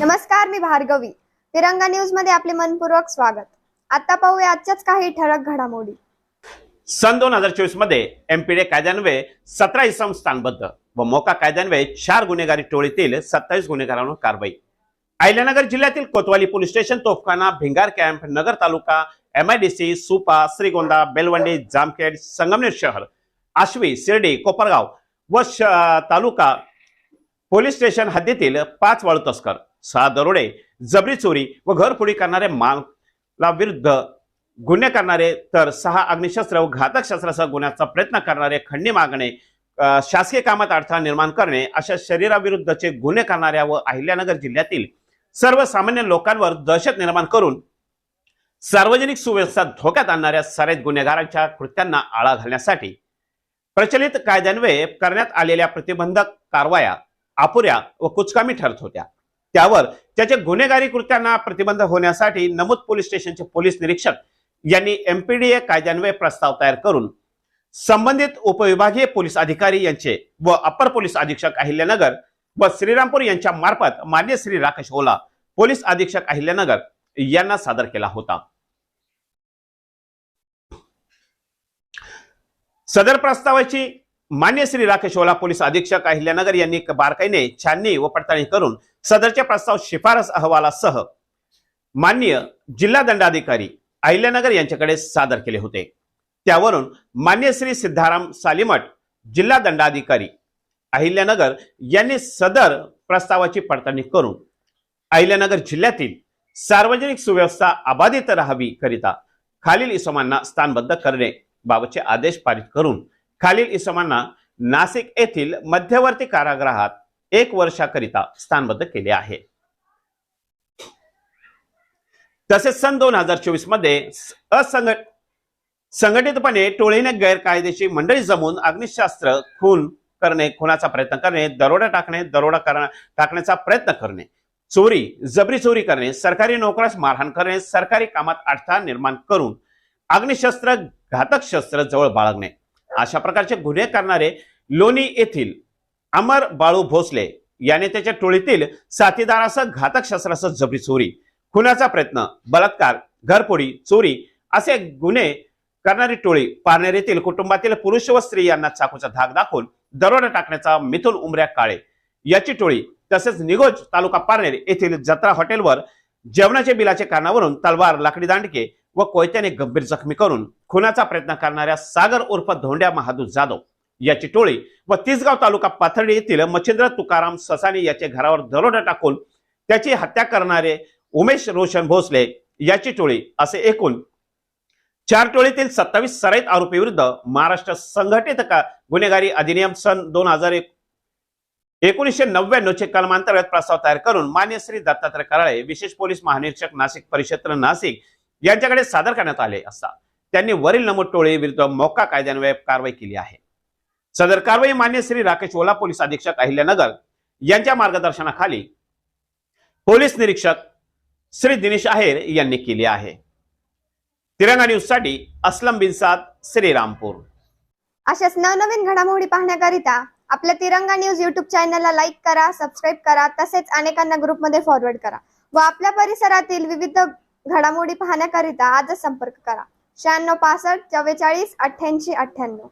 नमस्कार मी भार्गवी. तिरंगा न्यूजमध्ये आपले मनपूर्वक स्वागत. आता पाहूया आजच्याच काही ठळक घडामोडी. सन दोन हजार चोवीसमध्ये एमपीडे कायद्यान्वये सतरा इसम स्थानबद्ध व मोका कायद्यान्वये चार गुन्हेगारी टोळीतील सत्तावीस गुन्हेगारांवर कारवाई. अहिल्यानगर जिल्ह्यातील Kotwali police station Topkhana Bhingar camp Nagar taluka MIDC Supa Shrigonda Belwandi Jamkhed Sangamner शहर आश्वी शिर्डी कोपरगाव व तालुका पोलीस स्टेशन हद्दीतील पाच वाळू तस्कर सहा दरोडे जबरी चोरी व घरफोडी करणारे माला विरुद्ध गुन्हे करणारे तर सहा अग्निशस्त्र व घातक शस्त्रासह गुन्ह्याचा प्रयत्न करणारे खंडी मागणे शासकीय कामात अडथळा निर्माण करणे अशा शरीराविरुद्धचे गुन्हे करणाऱ्या व अहिल्यानगर जिल्ह्यातील सर्वसामान्य लोकांवर दहशत निर्माण करून सार्वजनिक सुव्यवस्था धोक्यात आणणाऱ्या सरेत गुन्हेगारांच्या कृत्यांना आळा घालण्यासाठी प्रचलित कायद्यान्वये करण्यात आलेल्या प्रतिबंधक कारवाया अपुऱ्या व कुचकामी ठरत होत्या. त्यावर त्याचे गुन्हेगारी कृत्यांना प्रतिबंध होण्यासाठी नमूद पोलीस स्टेशनचे पोलीस निरीक्षक यांनी एमपीडीए कायद्यान्वये प्रस्ताव तयार करून संबंधित उपविभागीय पोलीस अधिकारी यांचे व अप्पर पोलीस अधीक्षक अहिल्यानगर व श्रीरामपूर यांच्या मार्फत मान्य श्री राकेश ओला पोलीस अधीक्षक अहिल्यानगर यांना सादर केला होता. सदर प्रस्तावाची मान्य श्री राकेश ओला पोलीस अधीक्षक अहिल्यानगर यांनी बारकाईने छाननी व पडताळणी करून सदरचे प्रस्ताव शिफारस अहवालासह मान्य जिल्हा दंडाधिकारी अहिल्यानगर यांच्याकडे सादर केले होते. त्यावरून मान्य श्री सिद्धाराम सालिमट जिल्हा दंडाधिकारी अहिल्यानगर यांनी सदर प्रस्तावाची पडताळणी करून अहिल्यानगर जिल्ह्यातील सार्वजनिक सुव्यवस्था अबाधित राहावी करिता खालील इसमांना स्थानबद्ध करणे बाबतचे आदेश पारित करून खालील इसमांना नाशिक येथील मध्यवर्ती कारागृहात एक वर्षाकरिता स्थानबद्ध केले आहे. तसेच सन दोन हजार चोवीसमध्ये असंघ संघटितपणे टोळीने गैरकायदेशीर मंडळी जमून अग्निशास्त्र खून करणे खुनाचा प्रयत्न करणे दरोडा टाकणे दरोडा टाकण्याचा प्रयत्न करणे चोरी जबरी चोरी करणे सरकारी नोकरास मारहाण करणे सरकारी कामात अडथळा निर्माण करून अग्निशस्त्र घातक शस्त्र जवळ बाळगणे अशा प्रकारचे गुन्हे करणारे लोणी येथील अमर बाळू भोसले याने त्याच्या टोळीतील साथीदारासह घातक शस्त्रासह जबरी चोरी. खुनाचा प्रयत्न बलात्कार घरपोडी चोरी असे गुन्हे करणारी टोळी पारनेर येथील कुटुंबातील पुरुष व स्त्री यांना चाकूचा धाक दाखवून दरोडा टाकण्याचा मिथुन उमऱ्या काळे. याची टोळी तसेच निगोज तालुका पारनेर येथील जत्रा हॉटेलवर जेवणाच्या बिलाचे कारणावरून तलवार लाकडी दांडके व कोयत्याने गंभीर जखमी करून खुनाचा प्रयत्न करणाऱ्या सागर उर्फ धोंड्या महादूर जाधव याची टोळी व तिसगाव तालुका पाथर्डी येथील मच्छिंद्र तुकाराम ससाने याच्या घरावर दरोडा टाकून त्याची हत्या करणारे उमेश रोशन भोसले याची टोळी असे एकूण चार टोळीतील सत्तावीस सराईत आरोपी विरुद्ध महाराष्ट्र संघटित का गुन्हेगारी अधिनियम सन दोन हजार एक एकोणीसशे नव्याण्णवचे कलमांतर्गत प्रस्ताव तयार करून मान्य श्री दत्तात्रय कराळे विशेष पोलीस महानिरीक्षक नाशिक परिक्षेत्र नाशिक यांच्याकडे सादर करण्यात आले असता त्यांनी वरील नमूद टोळी विरुद्ध मोका कायद्यान्वये कारवाई केली आहे. सदर कारवाई मान्य श्री राकेश ओला पोलीस अधीक्षक अहिल्यानगर यांच्या मार्गदर्शनाखाली पोलीस निरीक्षक श्री दिनेश आहेर यांनी केली आहे. तिरंगा न्यूजसाठी असलम बिनसाद श्रीरामपूर. अशाच नवनवीन घडामोडी पाहण्याकरिता आपल्या तिरंगा न्यूज युट्यूब चॅनलला लाईक करा सबस्क्राईब करा तसेच अनेकांना ग्रुपमध्ये फॉरवर्ड करा व आपल्या परिसरातील विविध घडामोडी पाहण्याकरिता आजच संपर्क करा. शहाण्णव पासष्ट चव्वेचाळीस अठ्ठ्याऐंशी अठ्ठ्याण्णव.